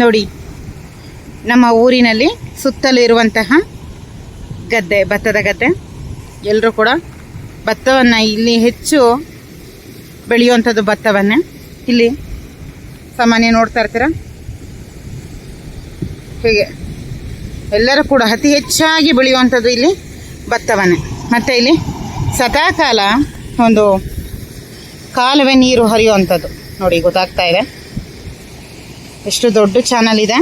ನೋಡಿ, ನಮ್ಮ ಊರಿನಲ್ಲಿ ಸುತ್ತಲೂ ಇರುವಂತಹ ಗದ್ದೆ, ಭತ್ತದ ಗದ್ದೆ. ಎಲ್ಲರೂ ಕೂಡ ಭತ್ತವನ್ನು ಇಲ್ಲಿ ಹೆಚ್ಚು ಬೆಳೆಯುವಂಥದ್ದು ಭತ್ತವನ್ನೇ. ಇಲ್ಲಿ ಸಾಮಾನ್ಯ ನೋಡ್ತಾ ಇರ್ತೀರ? ಹೀಗೆ. ಎಲ್ಲರೂ ಕೂಡ ಅತಿ ಹೆಚ್ಚಾಗಿ ಬೆಳೆಯುವಂಥದ್ದು ಇಲ್ಲಿ ಭತ್ತವನ್ನೇ. ಮತ್ತು ಇಲ್ಲಿ ಸದಾಕಾಲ ಒಂದು ಕಾಲುವೆ ನೀರು ಹರಿಯುವಂಥದ್ದು. ನೋಡಿ, ಗೊತ್ತಾಗ್ತಾ ಇದೆ. ಎಷ್ಟು ದೊಡ್ಡ ಚಾನಲ್ ಇದೆ?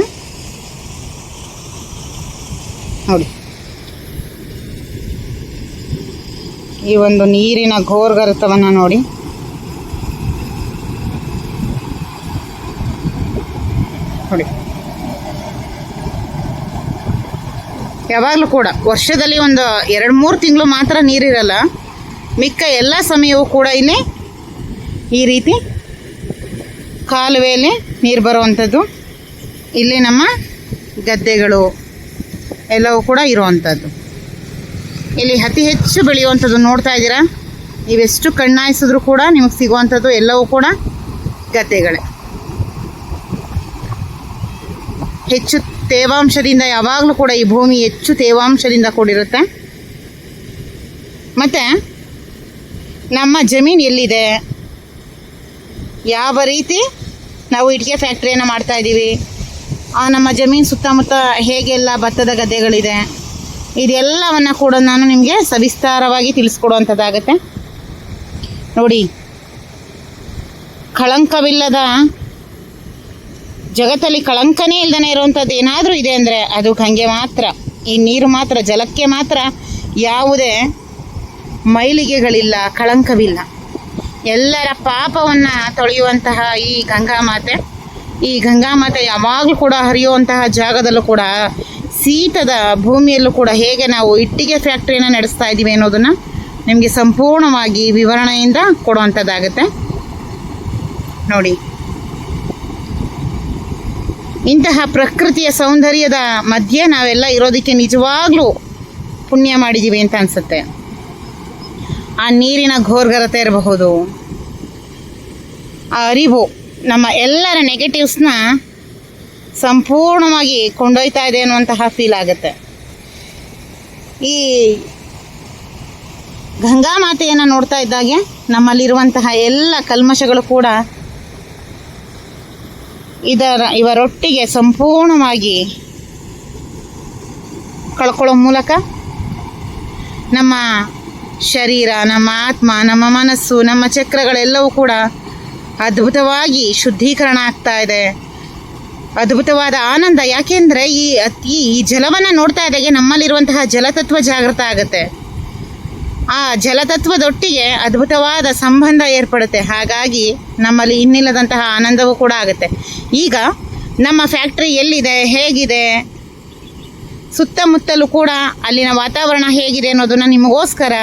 ನೋಡಿ. ಈ ಒಂದು ನೀರಿನ ಘೋರ್ಗರತವನ್ನು ನೋಡಿ. ನೋಡಿ. ಯಾವಾಗಲೂ ಕೂಡ ವರ್ಷದಲ್ಲಿ ಒಂದು ಎರಡು ಮೂರು ತಿಂಗಳು ಮಾತ್ರ ನೀರಿರಲ್ಲ. ಮಿಕ್ಕ ಎಲ್ಲ ಸಮಯವೂ ಕೂಡ ಇಲ್ಲಿ ಈ ರೀತಿ ಕಾಲುವೆಯಲ್ಲಿ ನೀರು ಬರುವಂಥದ್ದು. ಇಲ್ಲಿ ನಮ್ಮ ಗದ್ದೆಗಳು ಎಲ್ಲವೂ ಕೂಡ ಇರುವಂಥದ್ದು. ಇಲ್ಲಿ ಅತಿ ಹೆಚ್ಚು ಬೆಳೆಯುವಂಥದ್ದು ನೋಡ್ತಾ ಇದ್ದೀರಾ? ನೀವೆಷ್ಟು ಕಣ್ಣಾಯಿಸಿದ್ರು ಕೂಡ ನಿಮಗೆ ಸಿಗುವಂಥದ್ದು ಎಲ್ಲವೂ ಕೂಡ ಗದ್ದೆಗಳೇ. ಹೆಚ್ಚು ತೇವಾಂಶದಿಂದ ಯಾವಾಗಲೂ ಕೂಡ ಈ ಭೂಮಿ ಹೆಚ್ಚು ತೇವಾಂಶದಿಂದ ಕೂಡಿರುತ್ತೆ. ಮತ್ತು ನಮ್ಮ ಜಮೀನು ಎಲ್ಲಿದೆ? ಯಾವ ರೀತಿ ನಾವು ಇಟ್ಟಿಗೆ ಫ್ಯಾಕ್ಟ್ರಿಯನ್ನು ಮಾಡ್ತಾ ಇದ್ದೀವಿ. ನಮ್ಮ ಜಮೀನು ಸುತ್ತಮುತ್ತ ಹೇಗೆಲ್ಲ ಭತ್ತದ ಗದ್ದೆಗಳಿದೆ, ಇದೆಲ್ಲವನ್ನು ಕೂಡ ನಾನು ನಿಮಗೆ ಸವಿಸ್ತಾರವಾಗಿ ತಿಳಿಸ್ಕೊಡುವಂಥದ್ದಾಗತ್ತೆ. ನೋಡಿ, ಕಳಂಕವಿಲ್ಲದ ಜಗತ್ತಲ್ಲಿ ಕಳಂಕನೇ ಇಲ್ಲದೇ ಇರುವಂಥದ್ದು ಏನಾದರೂ ಇದೆ ಅಂದರೆ ಅದು ಹಂಗೆ ಮಾತ್ರ. ಈ ನೀರು ಮಾತ್ರ, ಜಲಕ್ಕೆ ಮಾತ್ರ ಯಾವುದೇ ಮೈಲಿಗೆಗಳಿಲ್ಲ, ಕಳಂಕವಿಲ್ಲ. ಎಲ್ಲರ ಪಾಪವನ್ನು ತೊಳೆಯುವಂತಹ ಈ ಗಂಗಾ ಮಾತೆ. ಈ ಗಂಗಾ ಮಾತೆ ಯಾವಾಗಲೂ ಕೂಡ ಹರಿಯುವಂತಹ ಜಾಗದಲ್ಲೂ ಕೂಡ ಶೀತದ ಭೂಮಿಯಲ್ಲೂ ಕೂಡ ಹೇಗೆ ನಾವು ಇಟ್ಟಿಗೆ ಫ್ಯಾಕ್ಟ್ರಿಯನ್ನು ನಡೆಸ್ತಾ ಇದ್ದೀವಿ ಅನ್ನೋದನ್ನು ನಿಮಗೆ ಸಂಪೂರ್ಣವಾಗಿ ವಿವರಣೆಯಿಂದ ಕೊಡುವಂಥದ್ದಾಗುತ್ತೆ. ನೋಡಿ. ಇಂತಹ ಪ್ರಕೃತಿಯ ಸೌಂದರ್ಯದ ಮಧ್ಯೆ ನಾವೆಲ್ಲ ಇರೋದಕ್ಕೆ ನಿಜವಾಗ್ಲೂ ಪುಣ್ಯ ಮಾಡಿದ್ದೀವಿ ಅಂತ ಅನಿಸುತ್ತೆ. ಆ ನೀರಿನ ಘೋರ್ಗರತೆ ಇರಬಹುದು. ಆ ಅರಿವು ನಮ್ಮ ಎಲ್ಲರ ನೆಗೆಟಿವ್ಸ್ನ ಸಂಪೂರ್ಣವಾಗಿ ಕೊಂಡೊಯ್ತಾ ಇದೆ ಅನ್ನುವಂತಹ ಫೀಲ್ ಆಗುತ್ತೆ. ಈ ಗಂಗಾ ಮಾತೆಯನ್ನು ನೋಡ್ತಾ ಇದ್ದಾಗೆ ನಮ್ಮಲ್ಲಿರುವಂತಹ ಎಲ್ಲ ಕಲ್ಮಶಗಳು ಕೂಡ ಇದರ, ಇವರೊಟ್ಟಿಗೆ ಸಂಪೂರ್ಣವಾಗಿ ಕಳ್ಕೊಳ್ಳೋ ಮೂಲಕ ನಮ್ಮ ಶರೀರ, ನಮ್ಮ ಆತ್ಮ, ನಮ್ಮ ಮನಸ್ಸು, ನಮ್ಮ ಚಕ್ರಗಳೆಲ್ಲವೂ ಕೂಡ ಅದ್ಭುತವಾಗಿ ಶುದ್ಧೀಕರಣ ಆಗ್ತಾ ಇದೆ. ಅದ್ಭುತವಾದ ಆನಂದ. ಯಾಕೆಂದರೆ ಈ ಅತಿ ಈ ಜಲವನ್ನು ನೋಡ್ತಾ ಇದ್ದಾಗೆ ನಮ್ಮಲ್ಲಿರುವಂತಹ ಜಲತತ್ವ ಜಾಗೃತ ಆಗುತ್ತೆ. ಆ ಜಲತತ್ವದೊಟ್ಟಿಗೆ ಅದ್ಭುತವಾದ ಸಂಬಂಧ ಏರ್ಪಡುತ್ತೆ. ಹಾಗಾಗಿ ನಮ್ಮಲ್ಲಿ ಇನ್ನಿಲ್ಲದಂತಹ ಆನಂದವೂ ಕೂಡ ಆಗುತ್ತೆ. ಈಗ ನಮ್ಮ ಫ್ಯಾಕ್ಟ್ರಿ ಎಲ್ಲಿದೆ, ಹೇಗಿದೆ, ಸುತ್ತಮುತ್ತಲೂ ಕೂಡ ಅಲ್ಲಿನ ವಾತಾವರಣ ಹೇಗಿದೆ ಅನ್ನೋದನ್ನು ನಿಮಗೋಸ್ಕರ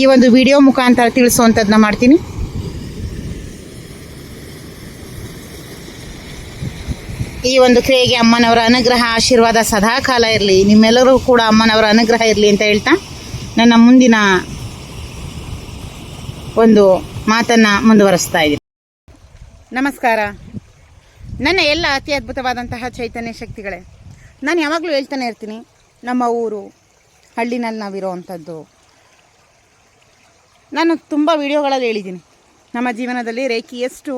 ಈ ಒಂದು ವಿಡಿಯೋ ಮುಖಾಂತರ ತಿಳಿಸುವಂಥದ್ದನ್ನ ಮಾಡ್ತೀನಿ. ಈ ಒಂದು ಕ್ರಿಯೆಗೆ ಅಮ್ಮನವರ ಅನುಗ್ರಹ, ಆಶೀರ್ವಾದ ಸದಾಕಾಲ ಇರಲಿ. ನಿಮ್ಮೆಲ್ಲರೂ ಕೂಡ ಅಮ್ಮನವರ ಅನುಗ್ರಹ ಇರಲಿ ಅಂತ ಹೇಳ್ತಾ ನನ್ನ ಮುಂದಿನ ಒಂದು ಮಾತನ್ನು ಮುಂದುವರಿಸ್ತಾ ಇದ್ದೀನಿ. ನಮಸ್ಕಾರ. ನನ್ನ ಎಲ್ಲ ಅತಿ ಅದ್ಭುತವಾದಂತಹ ಚೈತನ್ಯ ಶಕ್ತಿಗಳೇ, ನಾನು ಯಾವಾಗಲೂ ಹೇಳ್ತಾನೆ ಇರ್ತೀನಿ, ನಮ್ಮ ಊರು ಹಳ್ಳಿನಲ್ಲಿ ನಾವಿರೋವಂಥದ್ದು. ನಾನು ತುಂಬ ವಿಡಿಯೋಗಳಲ್ಲಿ ಹೇಳಿದ್ದೀನಿ. ನಮ್ಮ ಜೀವನದಲ್ಲಿ ರೇಖಿ ಎಷ್ಟು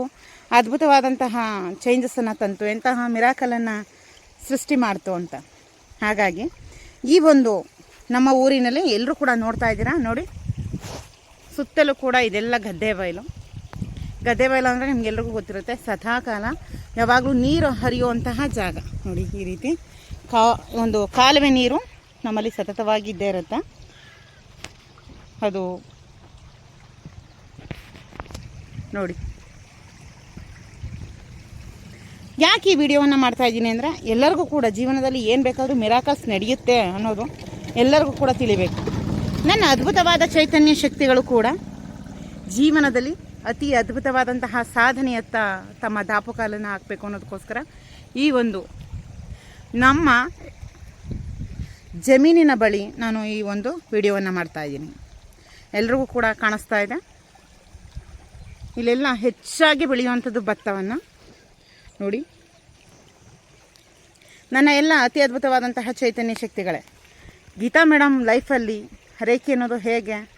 ಅದ್ಭುತವಾದಂತಹ ಚೇಂಜಸ್ಸನ್ನು ತಂತು, ಎಂತಹ ಮಿರಾಕಲನ್ನು ಸೃಷ್ಟಿ ಮಾಡ್ತು ಅಂತ. ಹಾಗಾಗಿ, ಈ ಒಂದು ನಮ್ಮ ಊರಿನಲ್ಲಿ ಎಲ್ಲರೂ ಕೂಡ ನೋಡ್ತಾ ಇದ್ದೀರಾ? ನೋಡಿ, ಸುತ್ತಲೂ ಕೂಡ ಇದೆಲ್ಲ ಗದ್ದೆ ಬಯಲು. ಗದ್ದೆ ಬಯಲು ಅಂದರೆ ನಿಮಗೆಲ್ರಿಗೂ ಗೊತ್ತಿರುತ್ತೆ, ಸದಾಕಾಲ ಯಾವಾಗಲೂ ನೀರು ಹರಿಯುವಂತಹ ಜಾಗ. ನೋಡಿ, ಈ ರೀತಿ ಕಾ, ಒಂದು ಕಾಲುವೆ ನೀರು ನಮ್ಮಲ್ಲಿ ಸತತವಾಗಿ ಇದ್ದೇ ಇರುತ್ತೆ? ಅದು ನೋಡಿ. ಯಾಕೆ ಈ ವಿಡಿಯೋವನ್ನು ಮಾಡ್ತಾ ಇದ್ದೀನಿ ಅಂದರೆ ಎಲ್ಲರಿಗೂ ಕೂಡ ಜೀವನದಲ್ಲಿ ಏನು ಬೇಕಾದರೂ ಮಿರಾಕಲ್ಸ್ ನಡೆಯುತ್ತೆ ಅನ್ನೋದು ಎಲ್ಲರಿಗೂ ಕೂಡ ತಿಳಿಬೇಕು. ನನ್ನ ಅದ್ಭುತವಾದ ಚೈತನ್ಯ ಶಕ್ತಿಗಳು ಕೂಡ ಜೀವನದಲ್ಲಿ ಅತಿ ಅದ್ಭುತವಾದಂತಹ ಸಾಧನೆಯತ್ತ ತಮ್ಮ ದಾಪುಕಾಲನ್ನು ಹಾಕಬೇಕು ಅನ್ನೋದಕ್ಕೋಸ್ಕರ ಈ ಒಂದು ನಮ್ಮ ಜಮೀನಿನ ಬಳಿ ನಾನು ಈ ಒಂದು ವಿಡಿಯೋವನ್ನು ಮಾಡ್ತಾ ಇದ್ದೀನಿ. ಎಲ್ರಿಗೂ ಕೂಡ ಕಾಣಿಸ್ತಾ ಇದೆ. ಇಲ್ಲೆಲ್ಲ ಹೆಚ್ಚಾಗಿ ಬೆಳೆಯುವಂಥದ್ದು ಭತ್ತವನ್ನು. ನೋಡಿ. ನನ್ನ ಎಲ್ಲ ಅತಿ ಅದ್ಭುತವಾದಂತಹ ಚೈತನ್ಯ ಶಕ್ತಿಗಳೇ. ಗೀತಾ ಮೇಡಮ್ ಲೈಫಲ್ಲಿ ರೇಖೆ ಅನ್ನೋದು ಹೇಗೆ?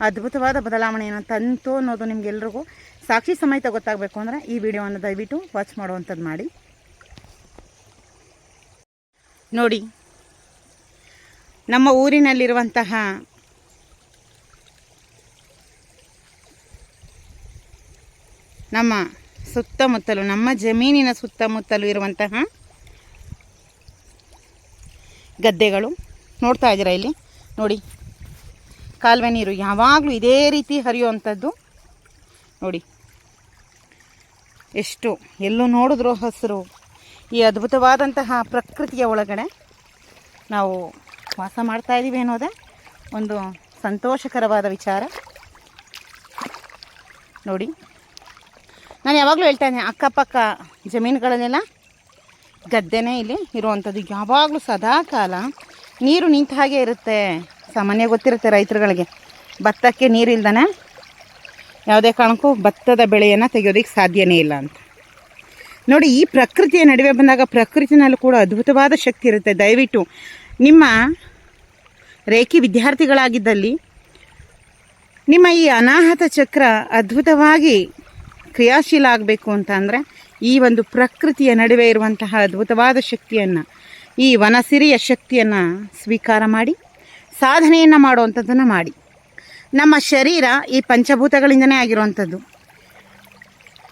ಅದ್ಭುತವಾದ ಬದಲಾವಣೆಯನ್ನು ತಂತು ಅನ್ನೋದು ನಿಮಗೆಲ್ರಿಗೂ ಸಾಕ್ಷಿ ಸಮೇತ ಗೊತ್ತಾಗಬೇಕು ಅಂದರೆ ಈ ವಿಡಿಯೋವನ್ನು ದಯವಿಟ್ಟು ವಾಚ್ ಮಾಡುವಂಥದ್ದು ಮಾಡಿ. ನೋಡಿ. ನಮ್ಮ ಊರಿನಲ್ಲಿರುವಂತಹ ನಮ್ಮ ಸುತ್ತಮುತ್ತಲು, ನಮ್ಮ ಜಮೀನಿನ ಸುತ್ತಮುತ್ತಲು ಇರುವಂತಹ ಗದ್ದೆಗಳು ನೋಡ್ತಾ ಇದ್ದೀರಾ ಇಲ್ಲಿ? ನೋಡಿ, ಕಾಲುವೆ ನೀರು ಯಾವಾಗಲೂ ಇದೇ ರೀತಿ ಹರಿಯುವಂಥದ್ದು. ನೋಡಿ, ಎಷ್ಟು ಎಲ್ಲೂ ನೋಡಿದ್ರು ಹಸಿರು. ಈ ಅದ್ಭುತವಾದಂತಹ ಪ್ರಕೃತಿಯ ಒಳಗಡೆ ನಾವು ವಾಸ ಮಾಡ್ತಾ ಇದ್ದೀವಿ ಅನ್ನೋದೇ ಒಂದು ಸಂತೋಷಕರವಾದ ವಿಚಾರ. ನೋಡಿ ನಾನು ಯಾವಾಗಲೂ ಹೇಳ್ತಾ ಇದ್ದೀನಿ ಅಕ್ಕಪಕ್ಕ ಜಮೀನುಗಳನ್ನೆಲ್ಲ ಗದ್ದೆನೇ ಇಲ್ಲಿ ಇರುವಂಥದ್ದು. ಯಾವಾಗಲೂ ಸದಾ ಕಾಲ ನೀರು ನಿಂತ ಹಾಗೆ ಇರುತ್ತೆ. ಸಾಮಾನ್ಯ ಗೊತ್ತಿರುತ್ತೆ ರೈತರುಗಳಿಗೆ. ಭತ್ತಕ್ಕೆ ನೀರಿಲ್ದಾನೆ ಯಾವುದೇ ಕಾರಣಕ್ಕೂ ಭತ್ತದ ಬೆಳೆಯನ್ನು ತೆಗೆಯೋದಕ್ಕೆ ಸಾಧ್ಯನೇ ಇಲ್ಲ ಅಂತ. ನೋಡಿ, ಈ ಪ್ರಕೃತಿಯ ನಡುವೆ ಬಂದಾಗ ಪ್ರಕೃತಿನಲ್ಲೂ ಕೂಡ ಅದ್ಭುತವಾದ ಶಕ್ತಿ ಇರುತ್ತೆ. ದಯವಿಟ್ಟು ನಿಮ್ಮ ರೇಖಿ ವಿದ್ಯಾರ್ಥಿಗಳಾಗಿದ್ದಲ್ಲಿ ನಿಮ್ಮ ಈ ಅನಾಹತ ಚಕ್ರ ಅದ್ಭುತವಾಗಿ ಕ್ರಿಯಾಶೀಲ ಆಗಬೇಕು ಅಂತ ಅಂದರೆ ಈ ಒಂದು ಪ್ರಕೃತಿಯ ನಡುವೆ ಇರುವಂತಹ ಅದ್ಭುತವಾದ ಶಕ್ತಿಯನ್ನು, ಈ ವನಸಿರಿಯ ಶಕ್ತಿಯನ್ನು ಸ್ವೀಕಾರ ಮಾಡಿ, ಸಾಧನೆಯನ್ನು ಮಾಡುವಂಥದ್ದನ್ನು ಮಾಡಿ. ನಮ್ಮ ಶರೀರ ಈ ಪಂಚಭೂತಗಳಿಂದನೇ ಆಗಿರುವಂಥದ್ದು.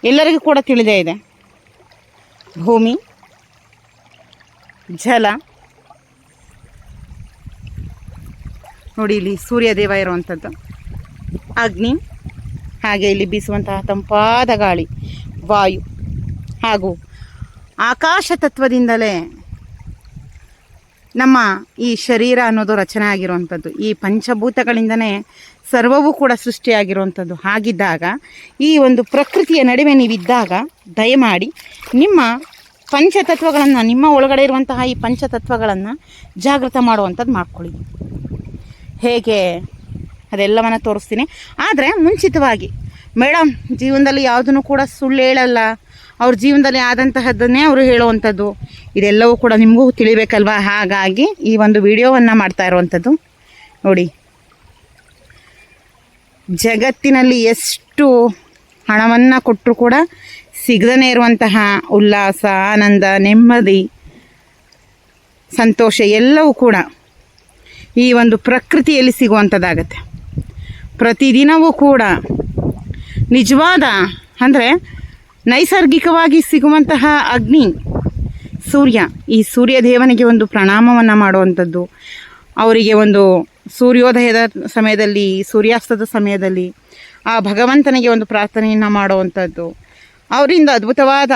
ಎಲ್ಲರಿಗೂ ಕೂಡ ತಿಳಿದೇ ಇದೆ. ಭೂಮಿ, ಜಲ. ನೋಡಿ ಇಲ್ಲಿ ಸೂರ್ಯದೇವ ಇರುವಂಥದ್ದು. ಅಗ್ನಿ. ಹಾಗೆ ಇಲ್ಲಿ ಬೀಸುವಂತಹ ತಂಪಾದ ಗಾಳಿ, ವಾಯು ಹಾಗೂ ಆಕಾಶ ತತ್ವದಿಂದಲೇ ನಮ್ಮ ಈ ಶರೀರ ಅನ್ನೋದು ರಚನೆ ಆಗಿರುವಂಥದ್ದು. ಈ ಪಂಚಭೂತಗಳಿಂದನೇ ಸರ್ವವೂ ಕೂಡ ಸೃಷ್ಟಿಯಾಗಿರುವಂಥದ್ದು. ಹಾಗಿದ್ದಾಗ ಈ ಒಂದು ಪ್ರಕೃತಿಯ ನಡುವೆ ನೀವಿದ್ದಾಗ ದಯಮಾಡಿ ನಿಮ್ಮ ಪಂಚತತ್ವಗಳನ್ನು, ನಿಮ್ಮ ಒಳಗಡೆ ಇರುವಂತಹ ಈ ಪಂಚತತ್ವಗಳನ್ನು ಜಾಗೃತ ಮಾಡುವಂಥದ್ದು ಮಾಡ್ಕೊಳ್ಳಿ. ಹೇಗೆ? ಅದೆಲ್ಲವನ್ನು ತೋರಿಸ್ತೀನಿ. ಆದರೆ ಮುಂಚಿತವಾಗಿ ಮೇಡಮ್ ಜೀವನದಲ್ಲಿ ಯಾವುದನ್ನು ಕೂಡ ಸುಳ್ಳು ಹೇಳಲ್ಲ. ಅವ್ರ ಜೀವನದಲ್ಲಿ ಆದಂತಹದ್ದನ್ನೇ ಅವರು ಹೇಳುವಂಥದ್ದು. ಇದೆಲ್ಲವೂ ಕೂಡ ನಿಮಗೂ ತಿಳಿಬೇಕಲ್ವಾ? ಹಾಗಾಗಿ ಈ ಒಂದು ವಿಡಿಯೋವನ್ನು ಮಾಡ್ತಾ ಇರುವಂಥದ್ದು. ನೋಡಿ. ಜಗತ್ತಿನಲ್ಲಿ ಎಷ್ಟು ಹಣವನ್ನು ಕೊಟ್ಟರು ಕೂಡ ಸಿಗದೇ ಇರುವಂತಹ ಉಲ್ಲಾಸ, ಆನಂದ, ನೆಮ್ಮದಿ, ಸಂತೋಷ ಎಲ್ಲವೂ ಕೂಡ ಈ ಒಂದು ಪ್ರಕೃತಿಯಲ್ಲಿ ಸಿಗುವಂಥದ್ದಾಗತ್ತೆ. ಪ್ರತಿದಿನವೂ ಕೂಡ ನಿಜವಾದ ಅಂದರೆ ನೈಸರ್ಗಿಕವಾಗಿ ಸಿಗುವಂತಹ ಅಗ್ನಿ, ಸೂರ್ಯ. ಈ ಸೂರ್ಯ ದೇವನಿಗೆ ಒಂದು ಪ್ರಣಾಮವನ್ನು ಮಾಡುವಂಥದ್ದು. ಅವರಿಗೆ ಒಂದು ಸೂರ್ಯೋದಯದ ಸಮಯದಲ್ಲಿ, ಸೂರ್ಯಾಸ್ತದ ಸಮಯದಲ್ಲಿ, ಆ ಭಗವಂತನಿಗೆ ಒಂದು ಪ್ರಾರ್ಥನೆಯನ್ನು ಮಾಡುವಂಥದ್ದು. ಅವರಿಂದ ಅದ್ಭುತವಾದ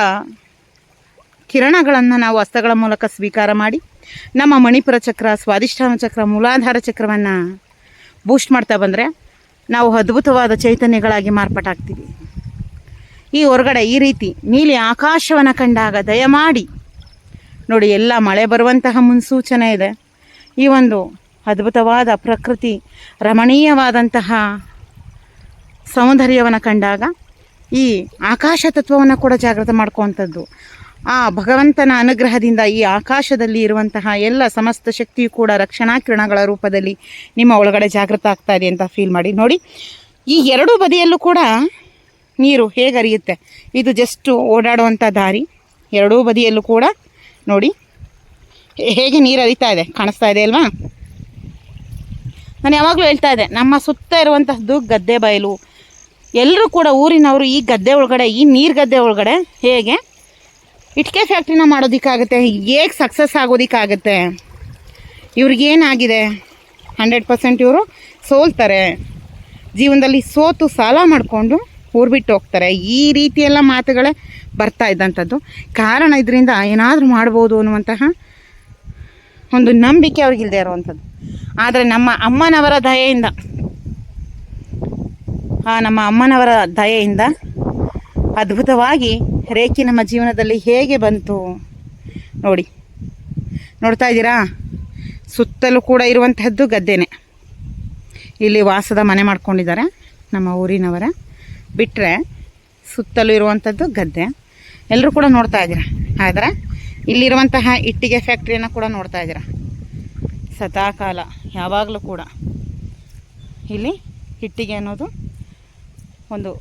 ಕಿರಣಗಳನ್ನು ನಾವು ಹಸ್ತಗಳ ಮೂಲಕ ಸ್ವೀಕಾರ ಮಾಡಿ, ನಮ್ಮ ಮಣಿಪುರ ಚಕ್ರ, ಸ್ವಾದಿಷ್ಠಾನ ಚಕ್ರ, ಮೂಲಾಧಾರ ಚಕ್ರವನ್ನು ಬೂಸ್ಟ್ ಮಾಡ್ತಾ ಬಂದರೆ ನಾವು ಅದ್ಭುತವಾದ ಚೈತನ್ಯಗಳಾಗಿ ಮಾರ್ಪಾಟಾಗ್ತೀವಿ. ಈ ಹೊರಗಡೆ ಈ ರೀತಿ ನೀಲಿ ಆಕಾಶವನ್ನು ಕಂಡಾಗ ದಯಮಾಡಿ ನೋಡಿ, ಎಲ್ಲ ಮಳೆ ಬರುವಂತಹ ಮುನ್ಸೂಚನೆ ಇದೆ. ಈ ಒಂದು ಅದ್ಭುತವಾದ ಪ್ರಕೃತಿ, ರಮಣೀಯವಾದಂತಹ ಸೌಂದರ್ಯವನ್ನು ಕಂಡಾಗ ಈ ಆಕಾಶ ತತ್ವವನ್ನು ಕೂಡ ಜಾಗೃತ ಮಾಡ್ಕೋವಂಥದ್ದು ಆ ಭಗವಂತನ ಅನುಗ್ರಹದಿಂದ ಈ ಆಕಾಶದಲ್ಲಿ ಇರುವಂತಹ ಎಲ್ಲ ಸಮಸ್ತ ಶಕ್ತಿಯು ಕೂಡ ರಕ್ಷಣಾ ಕಿರಣಗಳ ರೂಪದಲ್ಲಿ ನಿಮ್ಮ ಒಳಗಡೆ ಜಾಗೃತ ಆಗ್ತಾ ಇದೆ ಅಂತ ಫೀಲ್ ಮಾಡಿ. ನೋಡಿ, ಈ ಎರಡೂ ಬದಿಯಲ್ಲೂ ಕೂಡ ನೀರು ಹೇಗೆ ಹರಿಯುತ್ತೆ ಇದು ಜಸ್ಟ್ ಓಡಾಡುವಂಥ ದಾರಿ. ಎರಡೂ ಬದಿಯಲ್ಲೂ ಕೂಡ ನೋಡಿ ಹೇಗೆ ನೀರು ಹರಿತಾ ಇದೆ? ಕಾಣಿಸ್ತಾ ಇದೆ ಅಲ್ವಾ? ನಾನು ಯಾವಾಗಲೂ ಹೇಳ್ತಾ ಇದ್ದೆ, ನಮ್ಮ ಸುತ್ತ ಇರುವಂತಹದ್ದು ಗದ್ದೆ ಬಯಲು. ಎಲ್ಲರೂ ಕೂಡ ಊರಿನವರು ಈ ಗದ್ದೆ ಒಳಗಡೆ, ಈ ನೀರು ಗದ್ದೆ ಒಳಗಡೆ ಹೇಗೆ ಇಟ್ಕೆ ಫ್ಯಾಕ್ಟ್ರಿನ ಮಾಡೋದಕ್ಕಾಗುತ್ತೆ, ಹೇಗೆ ಸಕ್ಸಸ್ ಆಗೋದಕ್ಕಾಗುತ್ತೆ. ಇವ್ರಿಗೇನಾಗಿದೆ ಹಂಡ್ರೆಡ್ ಪರ್ಸೆಂಟ್ ಇವರು ಸೋಲ್ತಾರೆ. ಜೀವನದಲ್ಲಿ ಸೋತು ಸಾಲ ಮಾಡಿಕೊಂಡು ಊರು ಬಿಟ್ಟು ಹೋಗ್ತಾರೆ. ಈ ರೀತಿಯೆಲ್ಲ ಮಾತುಗಳೇ ಬರ್ತಾ ಇದ್ದಂಥದ್ದು. ಕಾರಣ ಇದರಿಂದ ಏನಾದರೂ ಮಾಡ್ಬೋದು ಅನ್ನುವಂತಹ ಒಂದು ನಂಬಿಕೆ ಅವ್ರಿಗಿಲ್ಲದೆ ಇರುವಂಥದ್ದು. ಆದರೆ ನಮ್ಮ ಅಮ್ಮನವರ ದಯೆಯಿಂದ ನಮ್ಮ ಅಮ್ಮನವರ ದಯೆಯಿಂದ ಅದ್ಭುತವಾಗಿ ರೇಖೆ ನಮ್ಮ ಜೀವನದಲ್ಲಿ ಹೇಗೆ ಬಂತು ನೋಡಿ. ನೋಡ್ತಾ ಇದ್ದೀರಾ? ಸುತ್ತಲೂ ಕೂಡ ಇರುವಂತಹದ್ದು ಗದ್ದೆನೆ. ಇಲ್ಲಿ ವಾಸದ ಮನೆ ಮಾಡ್ಕೊಂಡಿದ್ದಾರೆ ನಮ್ಮ ಊರಿನವರ. ಬಿಟ್ಟರೆ ಸುತ್ತಲೂ ಇರುವಂಥದ್ದು ಗದ್ದೆ. ಎಲ್ಲರೂ ಕೂಡ ನೋಡ್ತಾ ಇದ್ದೀರಾ? ಆದರೆ ಇಲ್ಲಿರುವಂತಹ ಇಟ್ಟಿಗೆ ಫ್ಯಾಕ್ಟ್ರಿಯನ್ನು ಕೂಡ ನೋಡ್ತಾ ಇದ್ದೀರಾ? ಸದಾಕಾಲ, ಯಾವಾಗಲೂ ಕೂಡ. ಇಲ್ಲಿ ಇಟ್ಟಿಗೆ ಅನ್ನೋದು ಒಂದು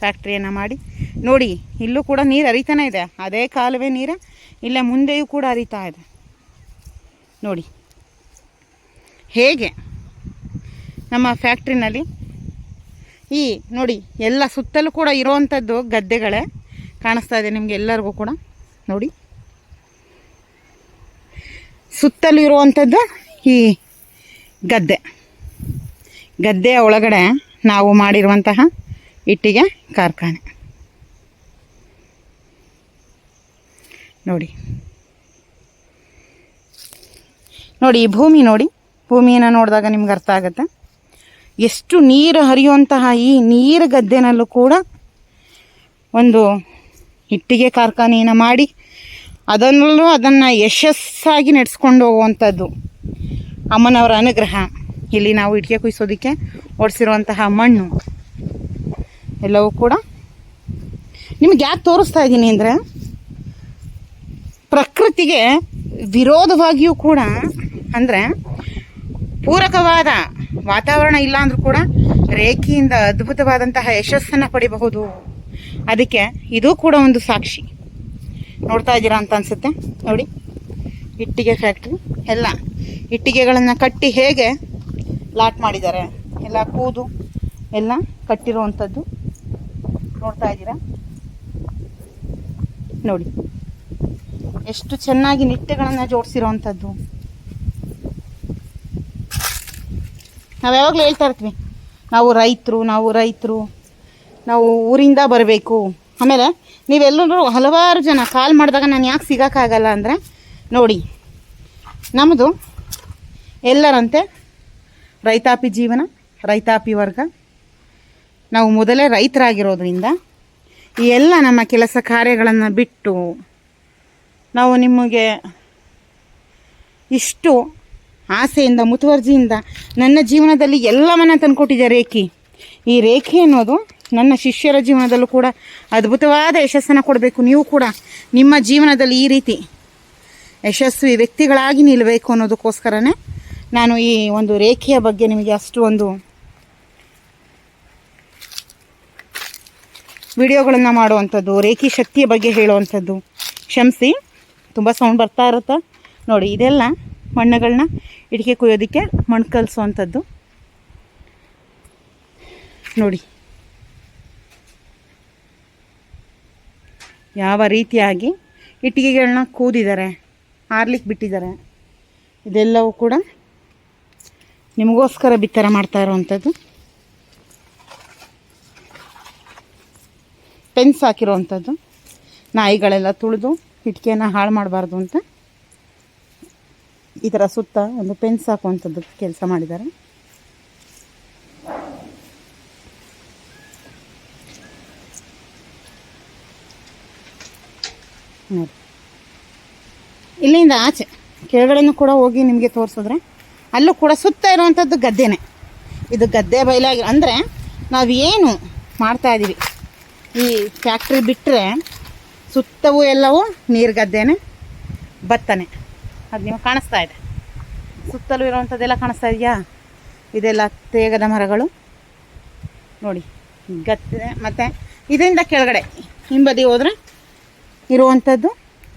ಫ್ಯಾಕ್ಟ್ರಿಯನ್ನು ಮಾಡಿ ನೋಡಿ, ಇಲ್ಲೂ ಕೂಡ ನೀರು ಹರಿತಾನೆ ಇದೆ. ಅದೇ ಕಾಲುವೆ ನೀರು, ಇಲ್ಲೇ ಮುಂದೆಯೂ ಕೂಡ ಹರಿತಾ ಇದೆ. ನೋಡಿ, ಹೇಗೆ ನಮ್ಮ ಫ್ಯಾಕ್ಟ್ರಿನಲ್ಲಿ ಈ ನೋಡಿ, ಎಲ್ಲ ಸುತ್ತಲೂ ಕೂಡ ಇರೋವಂಥದ್ದು ಗದ್ದೆಗಳೇ ಕಾಣಿಸ್ತಾ ಇದೆ ನಿಮಗೆ ಎಲ್ಲರಿಗೂ ಕೂಡ. ನೋಡಿ, ಸುತ್ತಲೂ ಇರುವಂಥದ್ದು ಈ ಗದ್ದೆ. ಗದ್ದೆಯ ಒಳಗಡೆ ನಾವು ಮಾಡಿರುವಂತಹ ಇಟ್ಟಿಗೆ ಕಾರ್ಖಾನೆ. ನೋಡಿ. ನೋಡಿ, ಈ ಭೂಮಿ ನೋಡಿ. ಭೂಮಿಯನ್ನು ನೋಡಿದಾಗ ನಿಮ್ಗೆ ಅರ್ಥ ಆಗುತ್ತೆ. ಎಷ್ಟು ನೀರು ಹರಿಯುವಂತಹ ಈ ನೀರು ಗದ್ದೆನಲ್ಲೂ ಕೂಡ ಒಂದು ಇಟ್ಟಿಗೆ ಕಾರ್ಖಾನೆಯನ್ನು ಮಾಡಿ ಅದನ್ನಲ್ಲೂ ಅದನ್ನು ಯಶಸ್ಸಾಗಿ ನಡೆಸ್ಕೊಂಡು ಹೋಗುವಂಥದ್ದು. ಅಮ್ಮನವರ ಅನುಗ್ರಹ. ಇಲ್ಲಿ ನಾವು ಇಟ್ಟಿಗೆ ಕುಯ್ಸೋದಕ್ಕೆ ಓಡಿಸಿರುವಂತಹ ಮಣ್ಣು. ಎಲ್ಲವೂ ಕೂಡ ನಿಮ್ಗೆ ಯಾಕೆ ತೋರಿಸ್ತಾ ಇದ್ದೀನಿ ಅಂದರೆ ಪ್ರಕೃತಿಗೆ ವಿರೋಧವಾಗಿಯೂ ಕೂಡ ಅಂದರೆ ಪೂರಕವಾದ ವಾತಾವರಣ ಇಲ್ಲ ಅಂದರೂ ಕೂಡ ರೇಖೆಯಿಂದ ಅದ್ಭುತವಾದಂತಹ ಯಶಸ್ಸನ್ನು ಪಡಿಬಹುದು. ಅದಕ್ಕೆ ಇದು ಕೂಡ ಒಂದು ಸಾಕ್ಷಿ. ನೋಡ್ತಾ ಇದ್ದೀರಾ ಅಂತ ಅನಿಸುತ್ತೆ? ನೋಡಿ. ಇಟ್ಟಿಗೆ ಫ್ಯಾಕ್ಟ್ರಿ ಎಲ್ಲ ಇಟ್ಟಿಗೆಗಳನ್ನು ಕಟ್ಟಿ ಹೇಗೆ ಲಾಟ್ ಮಾಡಿದ್ದಾರೆ. ಎಲ್ಲ ಕೂದು ಎಲ್ಲ ಕಟ್ಟಿರುವಂಥದ್ದು ನೋಡ್ತಾ ಇದ್ದೀರಾ? ನೋಡಿ. ಎಷ್ಟು ಚೆನ್ನಾಗಿ ನಿಟ್ಟೆಗಳನ್ನು ಜೋಡಿಸಿರೋವಂಥದ್ದು ನಾವು ಯಾವಾಗಲೂ ಹೇಳ್ತಾ ಇರ್ತೀವಿ, ನಾವು ರೈತರು ನಾವು ರೈತರು, ನಾವು ಊರಿಂದ ಬರಬೇಕು. ಆಮೇಲೆ ನೀವೆಲ್ಲರೂ ಹಲವಾರು ಜನ ಕಾಲ್ ಮಾಡಿದಾಗ ನಾನು ಯಾಕೆ ಸಿಗೋಕ್ಕಾಗಲ್ಲ ಅಂದರೆ, ನೋಡಿ ನಮ್ಮದು ಎಲ್ಲರಂತೆ ರೈತಾಪಿ ಜೀವನ, ರೈತಾಪಿ ವರ್ಗ. ನಾವು ಮೊದಲೇ ರೈತರಾಗಿರೋದ್ರಿಂದ ಈ ಎಲ್ಲ ನಮ್ಮ ಕೆಲಸ ಕಾರ್ಯಗಳನ್ನು ಬಿಟ್ಟು ನಾವು ನಿಮಗೆ ಇಷ್ಟು ಆಸೆಯಿಂದ, ಮುತುವರ್ಜಿಯಿಂದ ನನ್ನ ಜೀವನದಲ್ಲಿ ಎಲ್ಲವನ್ನ ತಂದುಕೊಟ್ಟಿದೆ ರೇಖಿ. ಈ ರೇಖೆ ಅನ್ನೋದು ನನ್ನ ಶಿಷ್ಯರ ಜೀವನದಲ್ಲೂ ಕೂಡ ಅದ್ಭುತವಾದ ಯಶಸ್ಸನ್ನು ಕೊಡಬೇಕು. ನೀವು ಕೂಡ ನಿಮ್ಮ ಜೀವನದಲ್ಲಿ ಈ ರೀತಿ ಯಶಸ್ವಿ ವ್ಯಕ್ತಿಗಳಾಗಿ ನಿಲ್ಲಬೇಕು ಅನ್ನೋದಕ್ಕೋಸ್ಕರನೇ ನಾನು ಈ ಒಂದು ರೇಖೆಯ ಬಗ್ಗೆ ನಿಮಗೆ ಅಷ್ಟು ಒಂದು ವಿಡಿಯೋಗಳನ್ನು ಮಾಡುವಂಥದ್ದು, ರೇಖಿ ಶಕ್ತಿಯ ಬಗ್ಗೆ ಹೇಳುವಂಥದ್ದು. ಕ್ಷಮಿಸಿ. ತುಂಬ ಸೌಂಡ್ ಬರ್ತಾ ಇರುತ್ತೆ. ನೋಡಿ, ಇದೆಲ್ಲ ಮಣ್ಣುಗಳನ್ನ ಇಡಿಕೆ ಕುಯ್ಯೋದಕ್ಕೆ ಮಣ್ಣು ಕಲಿಸುವಂಥದ್ದು. ನೋಡಿ. ಯಾವ ರೀತಿಯಾಗಿ ಇಟ್ಟಿಗೆಗಳನ್ನ ಕೂದಿದ್ದಾರೆ ಆರ್ಲಿಕ್ಕೆ ಬಿಟ್ಟಿದ್ದಾರೆ, ಇದೆಲ್ಲವೂ ಕೂಡ ನಿಮಗೋಸ್ಕರ ಬಿತ್ತರ ಮಾಡ್ತಾ ಇರುವಂಥದ್ದು. ಪೆನ್ಸ್ ಹಾಕಿರುವಂಥದ್ದು. ನಾಯಿಗಳೆಲ್ಲ ತುಳಿದು ಇಟ್ಕೆಯನ್ನು ಹಾಳು ಮಾಡಬಾರ್ದು ಅಂತ ಈ ಥರ ಸುತ್ತ ಒಂದು ಪೆನ್ಸ್ ಹಾಕುವಂಥದ್ದು ಕೆಲಸ ಮಾಡಿದ್ದಾರೆ. ಇಲ್ಲಿಂದ ಆಚೆ ಕೆಳಗಡೆನೂ ಕೂಡ ಹೋಗಿ ನಿಮಗೆ ತೋರಿಸಿದ್ರೆ ಅಲ್ಲೂ ಕೂಡ ಸುತ್ತ ಇರುವಂಥದ್ದು ಗದ್ದೆನೇ. ಇದು ಗದ್ದೆ ಬಯಲಾಗಿ ಅಂದರೆ ನಾವು ಏನು ಮಾಡ್ತಾ ಇದ್ದೀವಿ ಈ ಫ್ಯಾಕ್ಟ್ರಿ ಬಿಟ್ಟರೆ ಸುತ್ತವೂ ಎಲ್ಲವೂ ನೀರು ಗದ್ದೆನೆ ಭತ್ತನೆ. ಅದು ನೀವು ಕಾಣಿಸ್ತಾ ಇದೆ. ಸುತ್ತಲೂ ಇರುವಂಥದ್ದೆಲ್ಲ ಕಾಣಿಸ್ತಾ ಇದೆಯಾ? ಇದೆಲ್ಲ ತೇಗದ ಮರಗಳು. ನೋಡಿ ಗದ್ದೆ ಮತ್ತು ಇದರಿಂದ ಕೆಳಗಡೆ, ಹಿಂಬದಿ ಹೋದರೆ ಇರುವಂಥದ್ದು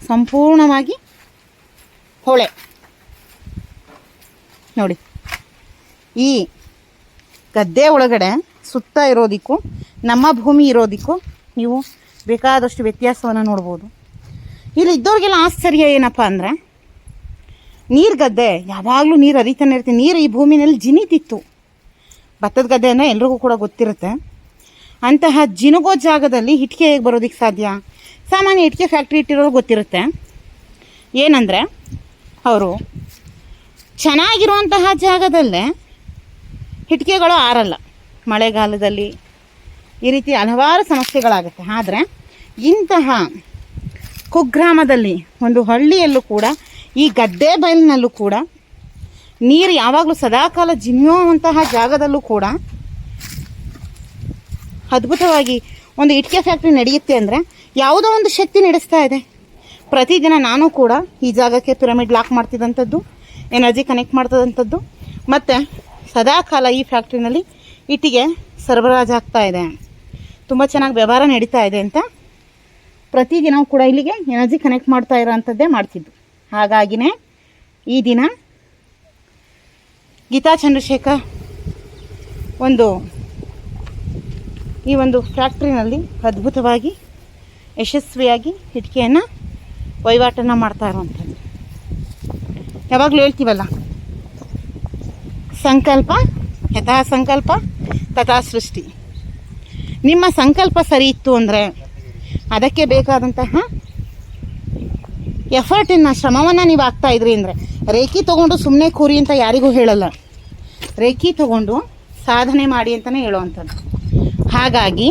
ಸಂಪೂರ್ಣವಾಗಿ ಹೊಳೆ. ನೋಡಿ, ಈ ಗದ್ದೆ ಒಳಗಡೆ ಸುತ್ತ ಇರೋದಕ್ಕೂ, ನಮ್ಮ ಭೂಮಿ ಇರೋದಕ್ಕೂ ನೀವು ಬೇಕಾದಷ್ಟು ವ್ಯತ್ಯಾಸವನ್ನು ನೋಡ್ಬೋದು. ಇಲ್ಲಿ ಇದ್ದವ್ರಿಗೆಲ್ಲ ಆಶ್ಚರ್ಯ ಏನಪ್ಪ ಅಂದರೆ, ನೀರು ಗದ್ದೆ, ಯಾವಾಗಲೂ ನೀರು ಹರಿತಾನೆ ಇರುತ್ತೆ. ನೀರು ಈ ಭೂಮಿನಲ್ಲಿ ಜಿನಿತಿತ್ತು ಭತ್ತದ ಗದ್ದೆ ಎಲ್ರಿಗೂ ಕೂಡ ಗೊತ್ತಿರುತ್ತೆ. ಅಂತಹ ಜಿನುಗೋ ಜಾಗದಲ್ಲಿ ಇಟ್ಕೆ ಹೇಗೆ ಬರೋದಕ್ಕೆ ಸಾಧ್ಯ? ಸಾಮಾನ್ಯ ಇಟ್ಕೆ ಫ್ಯಾಕ್ಟ್ರಿ ಇಟ್ಟಿರೋದು ಗೊತ್ತಿರುತ್ತೆ. ಏನಂದರೆ, ಅವರು ಚೆನ್ನಾಗಿರುವಂತಹ ಜಾಗದಲ್ಲೇ ಇಟ್ಕೆಗಳು ಆರಲ್ಲ. ಮಳೆಗಾಲದಲ್ಲಿ ಈ ರೀತಿ ಹಲವಾರು ಸಮಸ್ಯೆಗಳಾಗುತ್ತೆ. ಆದರೆ ಇಂತಹ ಕುಗ್ರಾಮದಲ್ಲಿ ಒಂದು ಹಳ್ಳಿಯಲ್ಲೂ ಕೂಡ, ಈ ಗದ್ದೆ ಬಯಲಿನಲ್ಲೂ ಕೂಡ, ನೀರು ಯಾವಾಗಲೂ ಸದಾಕಾಲ ಜಿನ್ಯುವಂತಹ ಜಾಗದಲ್ಲೂ ಕೂಡ ಅದ್ಭುತವಾಗಿ ಒಂದು ಇಟ್ಟಿಗೆ ಫ್ಯಾಕ್ಟ್ರಿ ನಡೆಯುತ್ತೆ ಅಂದರೆ ಯಾವುದೋ ಒಂದು ಶಕ್ತಿ ನಡೆಸ್ತಾ ಇದೆ. ಪ್ರತಿದಿನ ನಾನು ಕೂಡ ಈ ಜಾಗಕ್ಕೆ ಪಿರಮಿಡ್ ಲಾಕ್ ಮಾಡ್ತಿದ್ದಂಥದ್ದು, ಎನರ್ಜಿ ಕನೆಕ್ಟ್ ಮಾಡ್ತದಂಥದ್ದು ಮತ್ತು ಸದಾಕಾಲ ಈ ಫ್ಯಾಕ್ಟ್ರಿನಲ್ಲಿ ಇಟ್ಟಿಗೆ ಸರಬರಾಜು ಆಗ್ತಾ ಇದೆ. ತುಂಬ ಚೆನ್ನಾಗಿ ವ್ಯವಹಾರ ನಡೀತಾ ಇದೆ ಅಂತ ಪ್ರತಿದಿನವೂ ಕೂಡ ಇಲ್ಲಿಗೆ ಎನರ್ಜಿ ಕನೆಕ್ಟ್ ಮಾಡ್ತಾ ಇರೋವಂಥದ್ದೇ ಮಾಡ್ತಿದ್ದು. ಹಾಗಾಗಿನೇ ಈ ದಿನ ಗೀತಾ ಚಂದ್ರಶೇಖರ್ ಒಂದು ಈ ಒಂದು ಫ್ಯಾಕ್ಟ್ರಿನಲ್ಲಿ ಅದ್ಭುತವಾಗಿ ಯಶಸ್ವಿಯಾಗಿ ಇಟ್ಕೆಯನ್ನು ವಹಿವಾಟನ್ನು ಮಾಡ್ತಾ ಇರುವಂಥದ್ದು ಯಾವಾಗಲೂ ಹೇಳ್ತೀವಲ್ಲ, ಸಂಕಲ್ಪ ಯಥಾ ಸಂಕಲ್ಪ ತಥಾ ಸೃಷ್ಟಿ. ನಿಮ್ಮ ಸಂಕಲ್ಪ ಸರಿ ಇತ್ತು ಅಂದರೆ ಅದಕ್ಕೆ ಬೇಕಾದಂತಹ ಎಫರ್ಟಿನ ಶ್ರಮವನ್ನು ನೀವು ಆಗ್ತಾ ಇದ್ರಿ ಅಂದರೆ ರೇಖಿ ತೊಗೊಂಡು ಸುಮ್ಮನೆ ಕೂರಿ ಅಂತ ಯಾರಿಗೂ ಹೇಳಲ್ಲ. ರೇಖಿ ತೊಗೊಂಡು ಸಾಧನೆ ಮಾಡಿ ಅಂತಲೇ ಹೇಳುವಂಥದ್ದು. ಹಾಗಾಗಿ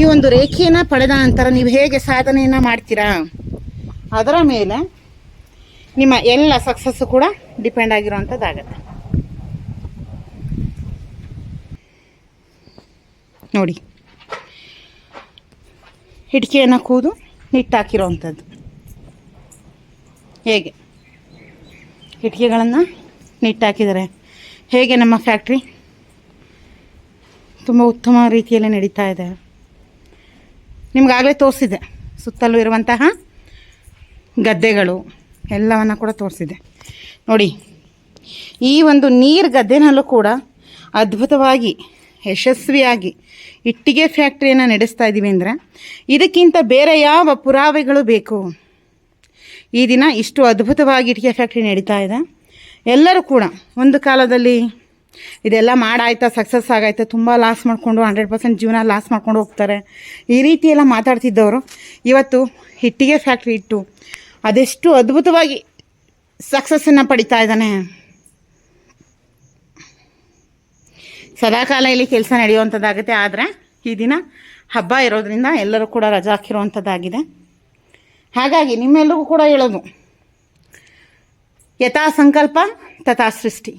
ಈ ಒಂದು ರೇಖೆಯನ್ನು ಪಡೆದ ನಂತರ ನೀವು ಹೇಗೆ ಸಾಧನೆಯನ್ನು ಮಾಡ್ತೀರಾ? ಅದರ ಮೇಲೆ ನಿಮ್ಮ ಎಲ್ಲ ಸಕ್ಸಸ್ಸು ಕೂಡ ಡಿಪೆಂಡ್ ಆಗಿರೋವಂಥದ್ದಾಗತ್ತೆ. ನೋಡಿ. ಹಿಡಿಕೆಯನ್ನು ಕೂದು ನಿಟ್ಟಾಕಿರೋವಂಥದ್ದು. ಹೇಗೆ? ಇಟ್ಕೆಗಳನ್ನು ನಿಟ್ಟಾಕಿದ್ದಾರೆ ಹೇಗೆ ನಮ್ಮ ಫ್ಯಾಕ್ಟ್ರಿ? ತುಂಬ ಉತ್ತಮ ರೀತಿಯಲ್ಲಿ ನಡೀತಾ ಇದೆ. ನಿಮಗಾಗಲೇ ತೋರಿಸಿದೆ. ಸುತ್ತಲೂ ಇರುವಂತಹ ಗದ್ದೆಗಳು ಎಲ್ಲವನ್ನು ಕೂಡ ತೋರಿಸಿದೆ. ನೋಡಿ, ಈ ಒಂದು ನೀರು ಗದ್ದೆನಲ್ಲೂ ಕೂಡ ಅದ್ಭುತವಾಗಿ ಯಶಸ್ವಿಯಾಗಿ ಇಟ್ಟಿಗೆ ಫ್ಯಾಕ್ಟ್ರಿಯನ್ನು ನಡೆಸ್ತಾ ಇದ್ದೀವಿ ಅಂದರೆ ಇದಕ್ಕಿಂತ ಬೇರೆ ಯಾವ ಪುರಾವೆಗಳು ಬೇಕು? ಈ ದಿನ ಇಷ್ಟು ಅದ್ಭುತವಾಗಿ ಇಟ್ಟಿಗೆ ಫ್ಯಾಕ್ಟ್ರಿ ನಡೀತಾ ಇದೆ. ಎಲ್ಲರೂ ಕೂಡ ಒಂದು ಕಾಲದಲ್ಲಿ ಇದೆಲ್ಲ ಮಾಡಾಯ್ತಾ ಸಕ್ಸಸ್ ಆಗಾಯ್ತಾ, ತುಂಬ ಲಾಸ್ ಮಾಡಿಕೊಂಡು ಹಂಡ್ರೆಡ್ ಪರ್ಸೆಂಟ್ ಜೀವನ ಲಾಸ್ ಮಾಡ್ಕೊಂಡು ಹೋಗ್ತಾರೆ. ಈ ರೀತಿ ಎಲ್ಲ ಮಾತಾಡ್ತಿದ್ದವರು. ಇವತ್ತು ಇಟ್ಟಿಗೆ ಫ್ಯಾಕ್ಟ್ರಿ ಇಟ್ಟು ಅದೆಷ್ಟು ಅದ್ಭುತವಾಗಿ ಸಕ್ಸಸ್ಸನ್ನು ಪಡಿತಾ ಇದ್ದಾನೆ. ಸದಾಕಾಲ ಇಲ್ಲಿ ಕೆಲಸ ನಡೆಯುವಂಥದ್ದಾಗುತ್ತೆ ಆದರೆ ಈ ದಿನ ಹಬ್ಬ ಇರೋದ್ರಿಂದ ಎಲ್ಲರೂ ಕೂಡ ರಜಾ ಹಾಕಿರುವಂಥದ್ದಾಗಿದೆ ಹಾಗಾಗಿ ನಿಮ್ಮೆಲ್ಲರಿಗೂ ಕೂಡ ಹೇಳೋದು. ಯಥಾ ಸಂಕಲ್ಪ ತಥಾ ಸೃಷ್ಟಿ.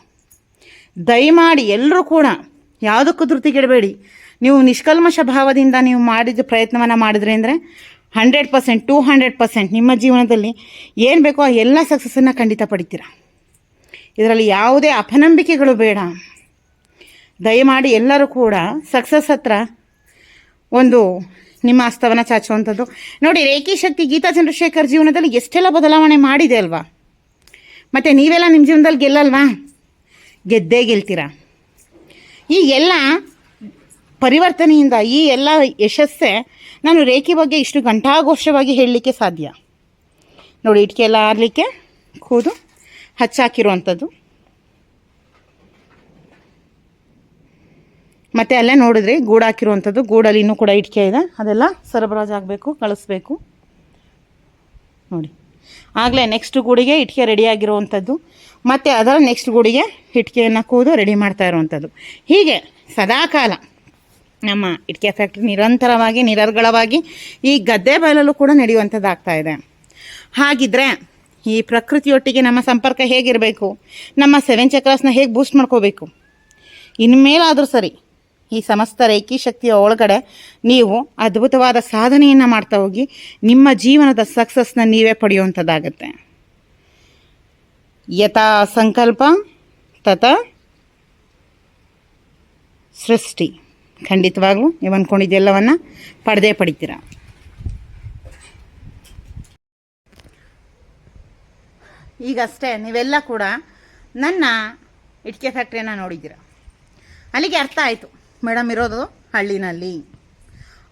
ದಯಮಾಡಿ ಎಲ್ಲರೂ ಕೂಡ ಯಾವುದಕ್ಕೂ ಧೃತಿಗೆಡಬೇಡಿ. ನೀವು ನಿಷ್ಕಲ್ಮಶ ಭಾವದಿಂದ ನೀವು ಮಾಡಿದ ಪ್ರಯತ್ನವನ್ನು ಮಾಡಿದ್ರಿ ಅಂದರೆ hundred percent, two hundred percent ನಿಮ್ಮ ಜೀವನದಲ್ಲಿ ಏನು ಬೇಕೋ ಆ ಎಲ್ಲ ಸಕ್ಸಸ್ಸನ್ನು ಖಂಡಿತ ಪಡಿತೀರ. ಇದರಲ್ಲಿ ಯಾವುದೇ ಅಪನಂಬಿಕೆಗಳು ಬೇಡ. ದಯಮಾಡಿ ಎಲ್ಲರೂ ಕೂಡ ಸಕ್ಸಸ್ ಹತ್ರ ಒಂದು ನಿಮ್ಮ ಆಸ್ತವನ ಚಾಚುವಂಥದ್ದು. ನೋಡಿ, ರೇಖಿ ಶಕ್ತಿ ಗೀತಾ ಚಂದ್ರಶೇಖರ್ ಜೀವನದಲ್ಲಿ ಎಷ್ಟೆಲ್ಲ ಬದಲಾವಣೆ ಮಾಡಿದೆ ಅಲ್ವಾ? ಮತ್ತು ನೀವೆಲ್ಲ ನಿಮ್ಮ ಜೀವನದಲ್ಲಿ ಗೆಲ್ಲಲ್ವಾ? ಗೆದ್ದೇ ಗೆಲ್ತೀರಾ? ಈ ಎಲ್ಲ ಪರಿವರ್ತನೆಯಿಂದ, ಈ ಎಲ್ಲ ಯಶಸ್ಸೇ ನಾನು ರೇಖೆ ಬಗ್ಗೆ ಇಷ್ಟು ಘಂಟಾಘೋಷವಾಗಿ ಹೇಳಲಿಕ್ಕೆ ಸಾಧ್ಯ. ನೋಡಿ ಇಟ್ಕೆ ಎಲ್ಲ ಆರಲಿಕ್ಕೆ ಕೂದು, ಹಚ್ಚಾಕಿರುವಂಥದ್ದು. ಮತ್ತು ಅಲ್ಲೇ ನೋಡಿದ್ರಿ ಗೂಡು ಹಾಕಿರುವಂಥದ್ದು, ಗೂಡಲ್ಲಿ ಇನ್ನೂ ಕೂಡ ಇಟ್ಕೆ ಇದೆ. ಅದೆಲ್ಲ ಸರಬರಾಜು ಆಗಬೇಕು, ಕಳಿಸ್ಬೇಕು. ನೋಡಿ. ಆಗಲೇ ನೆಕ್ಸ್ಟ್ ಗೂಡಿಗೆ ಇಟ್ಕೆ ರೆಡಿಯಾಗಿರುವಂಥದ್ದು ಮತ್ತು ಅದರ ನೆಕ್ಸ್ಟ್ ಗೂಡಿಗೆ ಇಟ್ಕೆಯನ್ನು ಕೂದು ರೆಡಿ ಮಾಡ್ತಾ ಇರುವಂಥದ್ದು. ಹೀಗೆ ಸದಾಕಾಲ ನಮ್ಮ ಇಟ್ಕೆ ಫ್ಯಾಕ್ಟ್ರಿ ನಿರಂತರವಾಗಿ, ನಿರರ್ಗಳವಾಗಿ ಈ ಗದ್ದೆ ಬಯಲಲ್ಲೂ ಕೂಡ ನಡೆಯುವಂಥದ್ದಾಗ್ತಾ ಇದೆ. ಹಾಗಿದ್ರೆ ಈ ಪ್ರಕೃತಿಯೊಟ್ಟಿಗೆ ನಮ್ಮ ಸಂಪರ್ಕ ಹೇಗಿರಬೇಕು? ನಮ್ಮ ಸೆವೆನ್ ಚಕ್ರಾಸ್ನ ಹೇಗೆ ಬೂಸ್ಟ್ ಮಾಡ್ಕೋಬೇಕು? ಇನ್ಮೇಲಾದರೂ ಸರಿ ಈ ಸಮಸ್ತ ರೈಕಿ ಶಕ್ತಿಯ ಒಳಗಡೆ ನೀವು ಅದ್ಭುತವಾದ ಸಾಧನೆಯನ್ನು ಮಾಡ್ತಾ ಹೋಗಿ ನಿಮ್ಮ ಜೀವನದ ಸಕ್ಸಸ್ನ ನೀವೇ ಪಡೆಯುವಂಥದ್ದಾಗತ್ತೆ. ಯಥಾ ಸಂಕಲ್ಪ ತಥ ಸೃಷ್ಟಿ. ಖಂಡಿತವಾಗ್ಲೂ ನೀವು ಅಂದ್ಕೊಂಡಿದ್ದೆಲ್ಲವನ್ನು ಪಡೆದೇ ಪಡಿತೀರ. ಈಗಷ್ಟೇ ನೀವೆಲ್ಲ ಕೂಡ ನನ್ನ ಇಟ್ಕೆ ಫ್ಯಾಕ್ಟ್ರಿಯನ್ನು ನೋಡಿದ್ದೀರ. ಅಲ್ಲಿಗೆ ಅರ್ಥ ಆಯಿತು. ಮೇಡಮ್ ಇರೋದು ಹಳ್ಳಿನಲ್ಲಿ.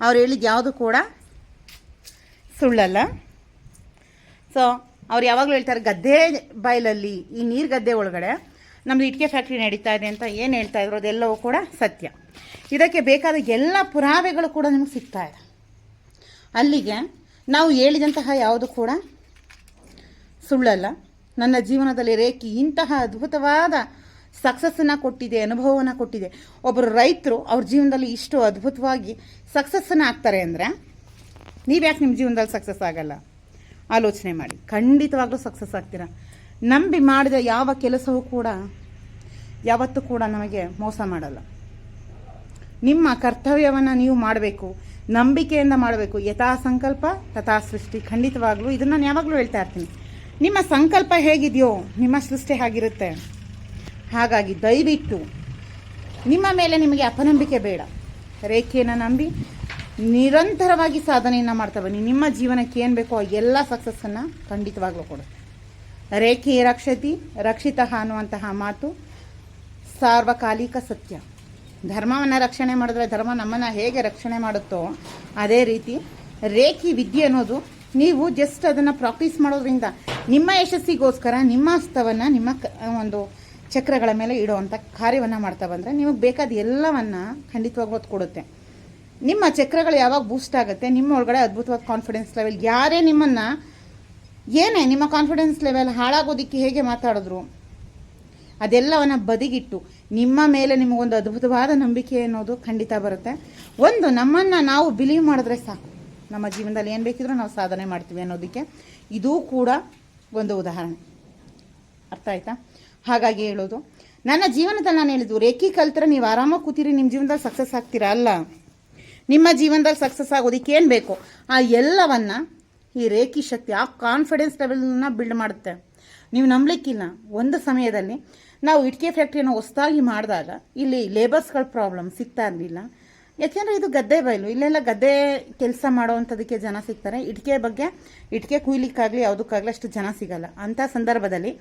ಅವ್ರು ಹೇಳಿದ್ದು ಯಾವುದು ಕೂಡ ಸುಳ್ಳಲ್ಲ. ಸೊ ಅವ್ರು ಯಾವಾಗಲೂ ಹೇಳ್ತಾರೆ, ಗದ್ದೆ ಬಯಲಲ್ಲಿ, ಈ ನೀರು ಗದ್ದೆ ಒಳಗಡೆ ನಮ್ಮದು ಇಟ್ಟಿಗೆ ಫ್ಯಾಕ್ಟ್ರಿ ನಡೀತಾ ಇದೆ ಅಂತ ಏನು ಹೇಳ್ತಾ ಇದ್ರು, ಅದೆಲ್ಲವೂ ಕೂಡ ಸತ್ಯ. ಇದಕ್ಕೆ ಬೇಕಾದ ಎಲ್ಲ ಪುರಾವೆಗಳು ಕೂಡ ನಿಮಗೆ ಸಿಗ್ತಾ ಇದೆ. ಅಲ್ಲಿಗೆ ನಾವು ಹೇಳಿದಂತಹ ಯಾವುದು ಕೂಡ ಸುಳ್ಳಲ್ಲ. ನನ್ನ ಜೀವನದಲ್ಲಿ ರೇಖಿ ಇಂತಹ ಅದ್ಭುತವಾದ ಸಕ್ಸಸ್ಸನ್ನು ಕೊಟ್ಟಿದೆ, ಅನುಭವವನ್ನು ಕೊಟ್ಟಿದೆ. ಒಬ್ಬರು ರೈತರು ಅವ್ರ ಜೀವನದಲ್ಲಿ ಇಷ್ಟು ಅದ್ಭುತವಾಗಿ ಸಕ್ಸಸ್ಸನ್ನು ಆಗ್ತಾರೆ ಅಂದರೆ ನೀವು ಯಾಕೆ ನಿಮ್ಮ ಜೀವನದಲ್ಲಿ ಸಕ್ಸಸ್ ಆಗಲ್ಲ? ಆಲೋಚನೆ ಮಾಡಿ. ಖಂಡಿತವಾಗ್ಲೂ ಸಕ್ಸಸ್ ಆಗ್ತೀರಾ? ನಂಬಿ ಮಾಡಿದ ಯಾವ ಕೆಲಸವೂ ಕೂಡ ಯಾವತ್ತೂ ಕೂಡ ನಮಗೆ ಮೋಸ ಮಾಡಲ್ಲ. ನಿಮ್ಮ ಕರ್ತವ್ಯವನ್ನು ನೀವು ಮಾಡಬೇಕು, ನಂಬಿಕೆಯಿಂದ ಮಾಡಬೇಕು. ಯಥಾ ಸಂಕಲ್ಪ, ತಥಾ ಸೃಷ್ಟಿ. ಖಂಡಿತವಾಗ್ಲೂ ಇದನ್ನು ನಾನು ಯಾವಾಗಲೂ ಹೇಳ್ತಾ ಇರ್ತೀನಿ. ನಿಮ್ಮ ಸಂಕಲ್ಪ ಹೇಗಿದೆಯೋ, ನಿಮ್ಮ ಸೃಷ್ಟಿ ಹಾಗಿರುತ್ತೆ? ಹಾಗಾಗಿ ದಯವಿಟ್ಟು ನಿಮ್ಮ ಮೇಲೆ ನಿಮಗೆ ಅಪನಂಬಿಕೆ ಬೇಡ. ರೇಖೆಯನ್ನು ನಂಬಿ ನಿರಂತರವಾಗಿ ಸಾಧನೆಯನ್ನು ಮಾಡ್ತಾ ಬನ್ನಿ. ನಿಮ್ಮ ಜೀವನಕ್ಕೆ ಏನು ಬೇಕೋ ಆ ಎಲ್ಲ ಸಕ್ಸಸ್ಸನ್ನು ಖಂಡಿತವಾಗ್ಲೂ ಕೊಡುತ್ತೆ ರೇಖೆ ರಕ್ಷತಿ, ರಕ್ಷಿತಃ ಅನ್ನುವಂತಹ ಮಾತು ಸಾರ್ವಕಾಲಿಕ ಸತ್ಯ. ಧರ್ಮವನ್ನು ರಕ್ಷಣೆ ಮಾಡಿದ್ರೆ ಧರ್ಮ ನಮ್ಮನ್ನು ಹೇಗೆ ರಕ್ಷಣೆ ಮಾಡುತ್ತೋ ಅದೇ ರೀತಿ ರೇಖಿ ವಿದ್ಯೆ ಅನ್ನೋದು ನೀವು ಜಸ್ಟ್ ಅದನ್ನು ಪ್ರಾಕ್ಟೀಸ್ ಮಾಡೋದ್ರಿಂದ ನಿಮ್ಮ ಯಶಸ್ಸಿಗೋಸ್ಕರ ನಿಮ್ಮ ಹಸ್ತವನ್ನು, ನಿಮ್ಮ ಒಂದು ಚಕ್ರಗಳ ಮೇಲೆ ಇಡುವಂಥ ಕಾರ್ಯವನ್ನು ಮಾಡ್ತಾ ಬಂದರೆ ನಿಮಗೆ ಬೇಕಾದ ಎಲ್ಲವನ್ನು ಖಂಡಿತವಾಗ್ಲೂ ಅದು ಕೊಡುತ್ತೆ. ನಿಮ್ಮ ಚಕ್ರಗಳು ಯಾವಾಗ ಬೂಸ್ಟ್ ಆಗುತ್ತೆ, ನಿಮ್ಮ ಒಳಗಡೆ ಅದ್ಭುತವಾದ ಕಾನ್ಫಿಡೆನ್ಸ್ ಲೆವೆಲ್ ಯಾರೇ ನಿಮ್ಮನ್ನು, ಏನೇ ನಿಮ್ಮ ಕಾನ್ಫಿಡೆನ್ಸ್ ಲೆವೆಲ್ ಹಾಳಾಗೋದಕ್ಕೆ ಹೇಗೆ ಮಾತಾಡಿದ್ರು, ಅದೆಲ್ಲವನ್ನು ಬದಿಗಿಟ್ಟು ನಿಮ್ಮ ಮೇಲೆ ನಿಮಗೊಂದು ಅದ್ಭುತವಾದ ನಂಬಿಕೆ ಅನ್ನೋದು ಖಂಡಿತ ಬರುತ್ತೆ. ಒಂದು, ನಮ್ಮನ್ನು ನಾವು ಬಿಲೀವ್ ಮಾಡಿದ್ರೆ ಸಾಕು. ನಮ್ಮ ಜೀವನದಲ್ಲಿ ಏನು ಬೇಕಿದ್ರೂ ನಾವು ಸಾಧನೆ ಮಾಡ್ತೀವಿ ಅನ್ನೋದಕ್ಕೆ. ಇದೂ ಕೂಡ ಒಂದು ಉದಾಹರಣೆ. ಅರ್ಥ ಆಯ್ತಾ? ಹಾಗಾಗಿ ಹೇಳೋದು, ನನ್ನ ಜೀವನದಲ್ಲಿ ನಾನು ಹೇಳಿದ್ದು ರೇಖಿ ಕಲ್ತ್ರೆ ನೀವು ಆರಾಮಾಗಿ ಕೂತೀರಿ, ನಿಮ್ಮ ಜೀವನದಲ್ಲಿ ಸಕ್ಸಸ್ ಆಗ್ತೀರಾ? ಅಲ್ಲ. ನಿಮ್ಮ ಜೀವನದಲ್ಲಿ ಸಕ್ಸಸ್ ಆಗೋದಕ್ಕೆ ಏನು ಬೇಕು? ಆ ಎಲ್ಲವನ್ನು ಈ ರೇಖಿ ಶಕ್ತಿ, ಆ ಕಾನ್ಫಿಡೆನ್ಸ್ ಲೆವೆಲ್ನ ಬಿಲ್ಡ್ ಮಾಡುತ್ತೆ. ನೀವು ನಂಬಲಿಕ್ಕಿಲ್ಲ. ಒಂದು ಸಮಯದಲ್ಲಿ ನಾವು ಇಟ್ಕೆ ಫ್ಯಾಕ್ಟ್ರಿಯನ್ನು ಹೊಸದಾಗಿ ಮಾಡಿದಾಗ, ಇಲ್ಲಿ ಲೇಬರ್ಸ್ಗಳ ಪ್ರಾಬ್ಲಮ್ ಸಿಗ್ತಾ ಇರಲಿಲ್ಲ. ಯಾಕೆಂದರೆ ಇದು ಗದ್ದೆ ಬಯಲು. ಇಲ್ಲೆಲ್ಲ ಗದ್ದೆ ಕೆಲಸ ಮಾಡೋವಂಥದಕ್ಕೆ ಜನ ಸಿಗ್ತಾರೆ. ಇಟ್ಕೆ ಬಗ್ಗೆ, ಇಟ್ಕೆ ಕುಯ್ಲಿಕ್ಕಾಗಲಿ ಯಾವುದಕ್ಕಾಗಲಿ ಅಷ್ಟು ಜನ ಸಿಗಲ್ಲ. ಅಂಥ ಸಂದರ್ಭದಲ್ಲಿ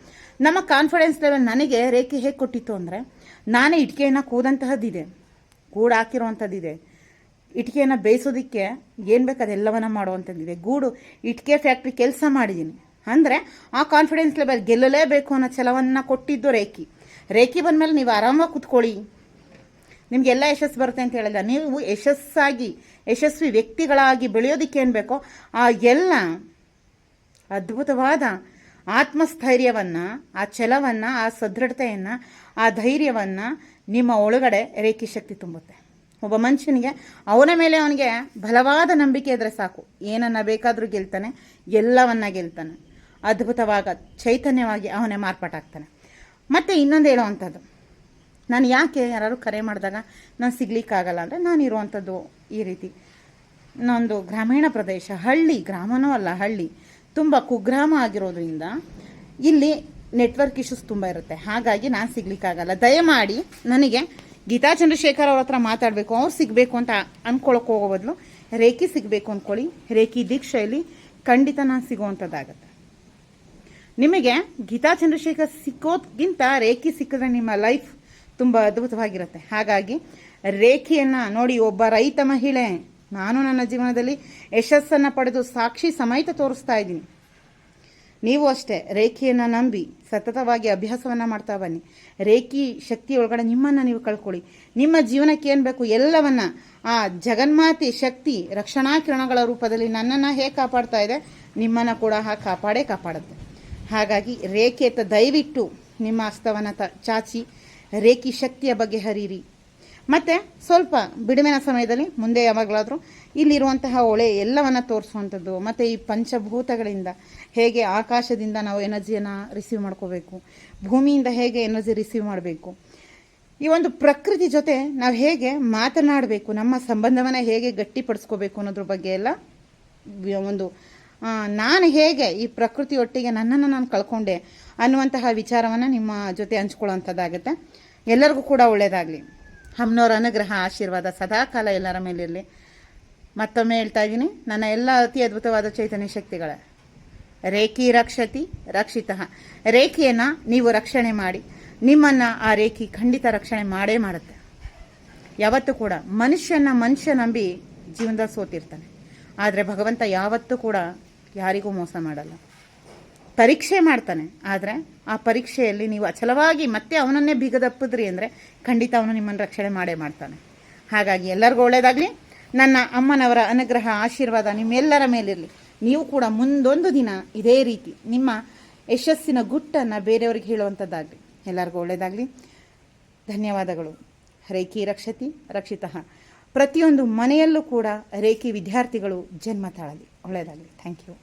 ನಮ್ಮ ಕಾನ್ಫಿಡೆನ್ಸ್ ಲೆವೆಲ್ ನನಗೆ ರೇಖೆ ಹೇಗೆ ಕೊಟ್ಟಿತ್ತು ಅಂದರೆ, ನಾನೇ ಇಟ್ಕೆಯನ್ನು ಕೂದಂತಹದ್ದಿದೆ. ಗೂಡು ಹಾಕಿರುವಂಥದ್ದಿದೆ ಇಟ್ಕೆಯನ್ನು ಬೇಯಿಸೋದಕ್ಕೆ ಏನು ಬೇಕು ಅದೆಲ್ಲವನ್ನ ಮಾಡುವಂಥದ್ದಿದೆ ಗೂಡು, ಇಟ್ಕೆ ಫ್ಯಾಕ್ಟ್ರಿ ಕೆಲಸ ಮಾಡಿದ್ದೀನಿ ಅಂದರೆ ಆ ಕಾನ್ಫಿಡೆನ್ಸ್ ಲೆವೆಲ್ ಗೆಲ್ಲಲೇಬೇಕು ಅನ್ನೋ ಛಲವನ್ನು ಕೊಟ್ಟಿದ್ದು ರೇಖಿ. ರೇಖಿ ಬಂದಮೇಲೆ ನೀವು ಆರಾಮಾಗಿ ಕುತ್ಕೊಳ್ಳಿ. ನಿಮಗೆಲ್ಲ ಯಶಸ್ಸು ಬರುತ್ತೆ ಅಂತ ಹೇಳಿಲ್ಲ ನೀವು ಯಶಸ್ಸಾಗಿ, ಯಶಸ್ವಿ ವ್ಯಕ್ತಿಗಳಾಗಿ ಬೆಳೆಯೋದಕ್ಕೆ ಏನು ಬೇಕೋ ಆ ಎಲ್ಲ ಅದ್ಭುತವಾದ ಆತ್ಮಸ್ಥೈರ್ಯವನ್ನು, ಆ ಛಲವನ್ನು, ಆ ಸದೃಢತೆಯನ್ನು, ಆ ಧೈರ್ಯವನ್ನು ನಿಮ್ಮ ಒಳಗಡೆ ರೇಖಿ ಶಕ್ತಿ ತುಂಬುತ್ತೆ. ಒಬ್ಬ ಮನುಷ್ಯನಿಗೆ ಅವನ ಮೇಲೆ ಅವನಿಗೆ ಬಲವಾದ ನಂಬಿಕೆ ಇದ್ದರೆ ಸಾಕು. ಏನನ್ನ ಬೇಕಾದರೂ ಗೆಲ್ತಾನೆ, ಎಲ್ಲವನ್ನ ಗೆಲ್ತಾನೆ. ಅದ್ಭುತವಾಗ, ಚೈತನ್ಯವಾಗಿ ಅವನೇ ಮಾರ್ಪಾಟಾಗ್ತಾನೆ. ಮತ್ತು ಇನ್ನೊಂದು ಹೇಳುವಂಥದ್ದು. ನಾನು ಯಾಕೆ ಯಾರು ಕರೆ ಮಾಡಿದಾಗ ನಾನು ಸಿಗ್ಲಿಕ್ಕಾಗಲ್ಲ ಅಂದರೆ ನಾನು ಇರುವಂಥದ್ದು ಈ ರೀತಿ. ನನ್ನದು ಗ್ರಾಮೀಣ ಪ್ರದೇಶ, ಹಳ್ಳಿ, ಗ್ರಾಮನೂ ಅಲ್ಲ, ಹಳ್ಳಿ. ತುಂಬ ಕುಗ್ರಾಮ ಆಗಿರೋದ್ರಿಂದ ಇಲ್ಲಿ ನೆಟ್ವರ್ಕ್ ಇಶ್ಯೂಸ್ ತುಂಬ ಇರುತ್ತೆ. ಹಾಗಾಗಿ ನಾನು ಸಿಗ್ಲಿಕ್ಕಾಗಲ್ಲ. ದಯಮಾಡಿ ನನಗೆ ಗೀತಾ ಚಂದ್ರಶೇಖರ್ ಅವ್ರ ಹತ್ರ ಮಾತಾಡಬೇಕು, ಅವ್ರು ಸಿಗಬೇಕು ಅಂತ ಅಂದ್ಕೊಳಕ್ಕೆ ಹೋಗೋ ಬದಲು ರೇಖಿ ಸಿಗಬೇಕು ಅಂದ್ಕೊಳ್ಳಿ ರೇಖಿ ದೀಕ್ಷೆಯಲ್ಲಿ ಖಂಡಿತ ನಾನು ಸಿಗುವಂಥದ್ದಾಗತ್ತೆ. ನಿಮಗೆ ಗೀತಾ ಚಂದ್ರಶೇಖರ್ ಸಿಕ್ಕೋದ್ಗಿಂತ ರೇಖಿ ಸಿಕ್ಕಿದ್ರೆ ನಿಮ್ಮ ಲೈಫ್ ತುಂಬ ಅದ್ಭುತವಾಗಿರುತ್ತೆ. ಹಾಗಾಗಿ ರೇಖೆಯನ್ನು ನೋಡಿ ಒಬ್ಬ ರೈತ ಮಹಿಳೆ, ನಾನು ನನ್ನ ಜೀವನದಲ್ಲಿ ಯಶಸ್ಸನ್ನು ಪಡೆದು ಸಾಕ್ಷಿ ಸಮೇತ ತೋರಿಸ್ತಾ ಇದ್ದೀನಿ. ನೀವು ಅಷ್ಟೇ ರೇಖೆಯನ್ನು ನಂಬಿ ಸತತವಾಗಿ ಅಭ್ಯಾಸವನ್ನು ಮಾಡ್ತಾ ಬನ್ನಿ. ರೇಖಿ ಶಕ್ತಿ ಒಳಗಡೆ ನಿಮ್ಮನ್ನು ನೀವು ಕಳ್ಕೊಳ್ಳಿ. ನಿಮ್ಮ ಜೀವನಕ್ಕೆ ಏನು ಬೇಕು ಎಲ್ಲವನ್ನ ಆ ಜಗನ್ಮಾತೆ ಶಕ್ತಿ ರಕ್ಷಣಾ ಕಿರಣಗಳ ರೂಪದಲ್ಲಿ ನನ್ನನ್ನು ಹೇಗೆ ಕಾಪಾಡ್ತಾ ಇದೆ, ನಿಮ್ಮನ್ನು ಕೂಡ ಹಾಗೆ ಕಾಪಾಡೇ ಕಾಪಾಡುತ್ತೆ. ಹಾಗಾಗಿ ರೇಖೆ ದಯವಿಟ್ಟು ನಿಮ್ಮ ಹಸ್ತವನ್ನು ತ, ಚಾಚಿ ರೇಖಿ ಶಕ್ತಿಯ ಬಗ್ಗೆ ಹರಿರಿ ಮತ್ತು ಸ್ವಲ್ಪ ಬಿಡುವಿನ ಸಮಯದಲ್ಲಿ ಮುಂದೆ ಯಾವಾಗಲಾದರೂ ಇಲ್ಲಿರುವಂತಹ ಹೊಳೆ ಎಲ್ಲವನ್ನು ತೋರಿಸುವಂಥದ್ದು, ಮತ್ತು ಈ ಪಂಚಭೂತಗಳಿಂದ ಹೇಗೆ ಆಕಾಶದಿಂದ ನಾವು ಎನರ್ಜಿಯನ್ನು ರಿಸೀವ್ ಮಾಡ್ಕೋಬೇಕು, ಭೂಮಿಯಿಂದ ಹೇಗೆ ಎನರ್ಜಿ ರಿಸೀವ್ ಮಾಡಬೇಕು, ಈ ಒಂದು ಪ್ರಕೃತಿ ಜೊತೆ ನಾವು ಹೇಗೆ ಮಾತನಾಡಬೇಕು, ನಮ್ಮ ಸಂಬಂಧವನ್ನು ಹೇಗೆ ಗಟ್ಟಿಪಡಿಸ್ಕೋಬೇಕು ಅನ್ನೋದ್ರ ಬಗ್ಗೆ ಎಲ್ಲ ಒಂದು ನಾನು ಹೇಗೆ ಈ ಪ್ರಕೃತಿಯೊಟ್ಟಿಗೆ ನನ್ನನ್ನು ನಾನು ಕಳ್ಕೊಂಡೆ ಅನ್ನುವಂತಹ ವಿಚಾರವನ್ನು ನಿಮ್ಮ ಜೊತೆ ಹಂಚ್ಕೊಳ್ಳುವಂಥದ್ದಾಗುತ್ತೆ. ಎಲ್ಲರಿಗೂ ಕೂಡ ಒಳ್ಳೆಯದಾಗಲಿ ಅಮ್ಮನವರ ಅನುಗ್ರಹ, ಆಶೀರ್ವಾದ ಸದಾಕಾಲ ಎಲ್ಲರ ಮೇಲಿರಲಿ ಮತ್ತೊಮ್ಮೆ ಹೇಳ್ತಾ ಇದ್ದೀನಿ, ನನ್ನ ಎಲ್ಲ ಅತಿ ಅದ್ಭುತವಾದ ಚೈತನ್ಯ ಶಕ್ತಿಗಳ. ರೇಖಿ ರಕ್ಷತಿ, ರಕ್ಷಿತ. ರೇಖೆಯನ್ನು ನೀವು ರಕ್ಷಣೆ ಮಾಡಿ, ನಿಮ್ಮನ್ನು ಆ ರೇಖಿ ಖಂಡಿತ ರಕ್ಷಣೆ ಮಾಡೇ ಮಾಡುತ್ತೆ. ಯಾವತ್ತೂ ಕೂಡ ಮನುಷ್ಯನ ಮನುಷ್ಯ ನಂಬಿ ಜೀವನದಲ್ಲಿ ಸೋತಿರ್ತಾನೆ. ಆದರೆ ಭಗವಂತ ಯಾವತ್ತೂ ಕೂಡ ಯಾರಿಗೂ ಮೋಸ ಮಾಡಲ್ಲ. ಪರೀಕ್ಷೆ ಮಾಡ್ತಾನೆ. ಆದರೆ ಆ ಪರೀಕ್ಷೆಯಲ್ಲಿ ನೀವು ಅಚಲವಾಗಿ ಮತ್ತೆ ಅವನನ್ನೇ ಬಿಗದಪ್ಪಿದ್ರಿ ಅಂದರೆ ಖಂಡಿತ ಅವನು ನಿಮ್ಮನ್ನು ರಕ್ಷಣೆ ಮಾಡೇ ಮಾಡ್ತಾನೆ. ಹಾಗಾಗಿ ಎಲ್ಲರಿಗೂ ಒಳ್ಳೆಯದಾಗಲಿ ನನ್ನ ಅಮ್ಮನವರ ಅನುಗ್ರಹ, ಆಶೀರ್ವಾದ ನಿಮ್ಮೆಲ್ಲರ ಮೇಲಿರಲಿ. ನೀವು ಕೂಡ ಮುಂದೊಂದು ದಿನ ಇದೇ ರೀತಿ ನಿಮ್ಮ ಯಶಸ್ಸಿನ ಗುಟ್ಟನ್ನು ಬೇರೆಯವ್ರಿಗೆ ಹೇಳುವಂಥದ್ದಾಗಲಿ ಎಲ್ಲರಿಗೂ ಒಳ್ಳೆಯದಾಗಲಿ ಧನ್ಯವಾದಗಳು. ರೇಖಿ ರಕ್ಷತಿ, ರಕ್ಷಿತಃ. ಪ್ರತಿಯೊಂದು ಮನೆಯಲ್ಲೂ ಕೂಡ ರೇಖಿ ವಿದ್ಯಾರ್ಥಿಗಳು ಜನ್ಮ ತಾಳಲಿ ಒಳ್ಳೆಯದಾಗಲಿ ಥ್ಯಾಂಕ್ ಯು.